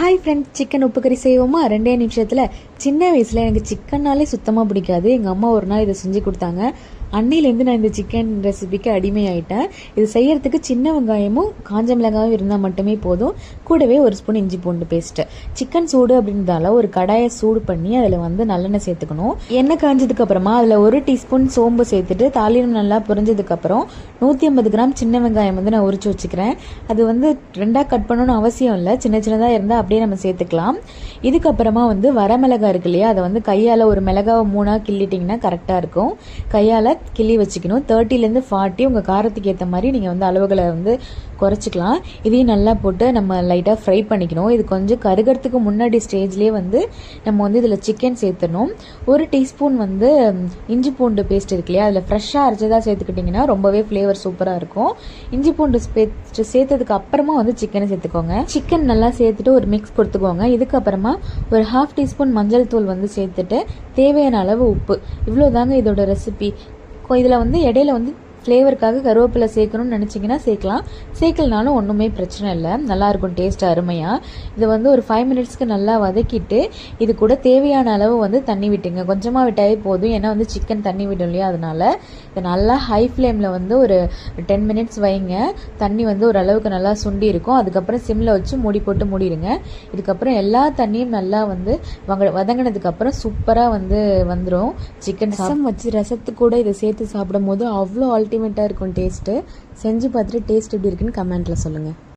Hi friends chicken உப்பு கறி செய்வோமா? ரெண்டே நிமிஷத்தில் சின்ன வயசில் எனக்கு சிக்கன்னாலே சுத்தமாக பிடிக்காது. எங்கள் அம்மா ஒரு நாள் இதை செஞ்சு கொடுத்தாங்க. அன்னையிலேருந்து நான் இந்த சிக்கன் ரெசிபிக்கு அடிமையாயிட்டேன். இது செய்யறதுக்கு சின்ன வெங்காயமும் காஞ்ச மிளகாயும் இருந்தால் மட்டுமே போதும். கூடவே ஒரு ஸ்பூன் இஞ்சி பூண்டு பேஸ்ட்டு சிக்கன் சூடு அப்படின்றதால ஒரு கடாயை சூடு பண்ணி அதில் வந்து நல்லெண்ணெய் சேர்த்துக்கணும். எண்ணெய் காஞ்சதுக்கு அப்புறமா அதில் ஒரு டீஸ்பூன் சோம்பு சேர்த்துட்டு தாளியம் நல்லா புரிஞ்சதுக்கப்புறம் நூற்றி ஐம்பது கிராம் சின்ன வெங்காயம் வந்து நான் உரிச்சு வச்சுக்கிறேன். அது வந்து ரெண்டாக கட் பண்ணணும்னு அவசியம் இல்லை. சின்ன சின்னதாக இருந்தால் அப்படியே நம்ம சேர்த்துக்கலாம். இதுக்கப்புறமா வந்து வரமிளகாய் இருக்கு இல்லையா அதை வந்து கையால் ஒரு மிளகாவை மூணாக கிள்ளிட்டிங்கன்னா கரெக்டாக இருக்கும். கையால் கிள்ளி வச்சுக்கணும். தேர்ட்டிலேருந்து ஃபார்ட்டி உங்கள் காரத்துக்கு ஏற்ற மாதிரி நீங்கள் வந்து அளவுகளை வந்து குறைச்சிக்கலாம். இதையும் நல்லா போட்டு நம்ம லைட்டாக ஃப்ரை பண்ணிக்கணும். இது கொஞ்சம் கருகிறதுக்கு முன்னாடி ஸ்டேஜ்லேயே வந்து நம்ம வந்து இதில் சிக்கன் சேர்த்துடணும். ஒரு டீஸ்பூன் வந்து இஞ்சி பூண்டு பேஸ்ட் இருக்கு இல்லையா? அதில் ஃப்ரெஷ்ஷாக அரைச்சதாக சேர்த்துக்கிட்டிங்கன்னா ரொம்பவே ஃப்ளேவர் சூப்பராக இருக்கும். இஞ்சி பூண்டு பேஸ்ட் சேர்த்ததுக்கு அப்புறமா வந்து சிக்கனை சேர்த்துக்கோங்க. சிக்கன் நல்லா சேர்த்துட்டு ஒரு மிக்ஸ் கொடுத்துக்கோங்க. இதுக்கப்புறமா ஒரு ஹாஃப் டீஸ்பூன் மஞ்சள் தூள் வந்து சேர்த்துட்டு தேவையான அளவு உப்பு. இவ்வளோ தாங்க இதோட ரெசிபி இதில் வந்து இடையில வந்து ஃப்ளேவருக்காக கருவேப்பிலை சேர்க்கணும்னு நினச்சிங்கன்னா சேர்க்கலாம். சேர்க்கலனாலும் ஒன்றுமே பிரச்சனை இல்லை. நல்லாயிருக்கும் டேஸ்ட் அருமையாக இதை வந்து ஒரு ஃபைவ் மினிட்ஸ்க்கு நல்லா வதக்கிட்டு இது கூட தேவையான அளவு வந்து தண்ணி விட்டுங்க. கொஞ்சமாக விட்டாவே போதும். ஏன்னா வந்து சிக்கன் தண்ணி விடும் இல்லையா? அதனால இதை நல்லா ஹை ஃப்ளேமில் வந்து ஒரு டென் மினிட்ஸ் வைங்க. தண்ணி வந்து ஒரு அளவுக்கு நல்லா சுண்டி இருக்கும். அதுக்கப்புறம் சிம்மில் வச்சு மூடி போட்டு மூடிடுங்க. இதுக்கப்புறம் எல்லா தண்ணியும் நல்லா வந்து வங்க வதங்கினதுக்கப்புறம் சூப்பராக வந்து வந்துடும் சிக்கன் ரசம் வச்சு ரசத்து கூட இதை சேர்த்து சாப்பிடும் போது அவ்வளோ அல்டிமேட்டாக இருக்கும் டேஸ்ட்டு செஞ்சு பார்த்துட்டு டேஸ்ட் எப்படி இருக்குன்னு கமெண்ட்டில் சொல்லுங்கள்